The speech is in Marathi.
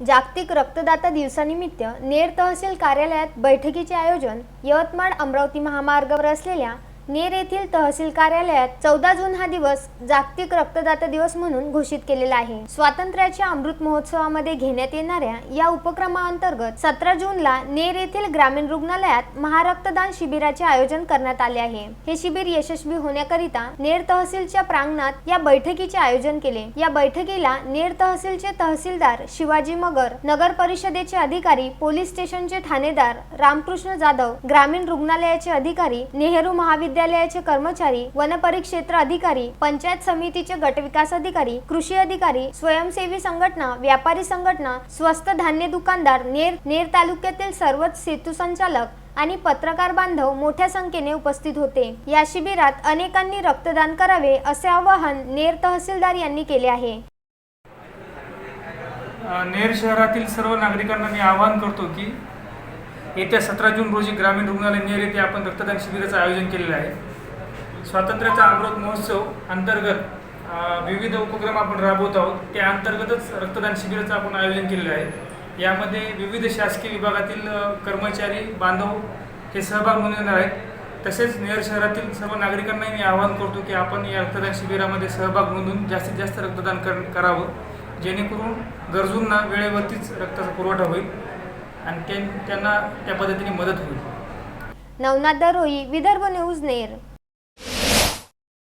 जागतिक रक्तदाता दिवसानिमित्त नेर तहसील कार्यालयात बैठकीचे आयोजन यवतमाळ अमरावती महामार्गावर असलेल्या नेर येथील तहसील कार्यालयात चौदा जून हा दिवस जागतिक रक्तदाता दिवस म्हणून घोषित केलेला आहे. स्वातंत्र्याच्या अमृत महोत्सवामध्ये घेण्यात येणाऱ्या या उपक्रमाअंतर्गत सतरा जूनला नेर येथील ग्रामीण रुग्णालयात महारक्तदान शिबिराचे आयोजन करण्यात आले आहे. हे शिबिर यशस्वी होण्याकरिता नेर तहसीलच्या प्रांगणात या बैठकीचे आयोजन केले. या बैठकीला नेर तहसीलचे तहसीलदार शिवाजी मगर नगर परिषदेचे अधिकारी पोलीस स्टेशनचे ठाणेदार रामकृष्ण जाधव ग्रामीण रुग्णालयाचे अधिकारी नेहरू महाविद्यालयाचे कर्मचारी वनपरिक्षेत्र अधिकारी पंचायत समितीचे गटविकास अधिकारी कृषी अधिकारी स्वयंसेवी संघटना व्यापारी संघटना स्वस्त धान्य दुकानदार नेर नेर तालुक्यातील सर्वच सेतू संचालक आणि पत्रकार बांधव मोठ्या संख्येने उपस्थित होते. या शिबिरात अनेकांनी रक्तदान करावे असे आवाहन नेर तहसीलदार यांनी केले आहे. नेर शहरातील सर्व नागरिकांना मी आवाहन करतो की येत्या सतरा जून रोजी ग्रामीण रुग्णालय नेर येथे आपण रक्तदान शिबिराचं आयोजन केलेलं आहे. स्वातंत्र्याचा अमृत महोत्सव अंतर्गत विविध उपक्रम आपण राबवत आहोत. त्या अंतर्गतच रक्तदान शिबिराचं आपण आयोजन केलेलं आहे. यामध्ये विविध शासकीय विभागातील कर्मचारी बांधव हे सहभाग म्हणून येणार आहेत. तसेच नेर शहरातील सर्व नागरिकांनाही मी आवाहन करतो की आपण या रक्तदान शिबिरामध्ये सहभाग नोंदून जास्तीत जास्त रक्तदान कर करावं. जेणेकरून गरजूंना वेळेवरतीच रक्ताचा पुरवठा होईल. आणि त्यांना त्या पद्धतीने मदत होईल. नवनाथ दरोई विदर्भ न्यूज नेर.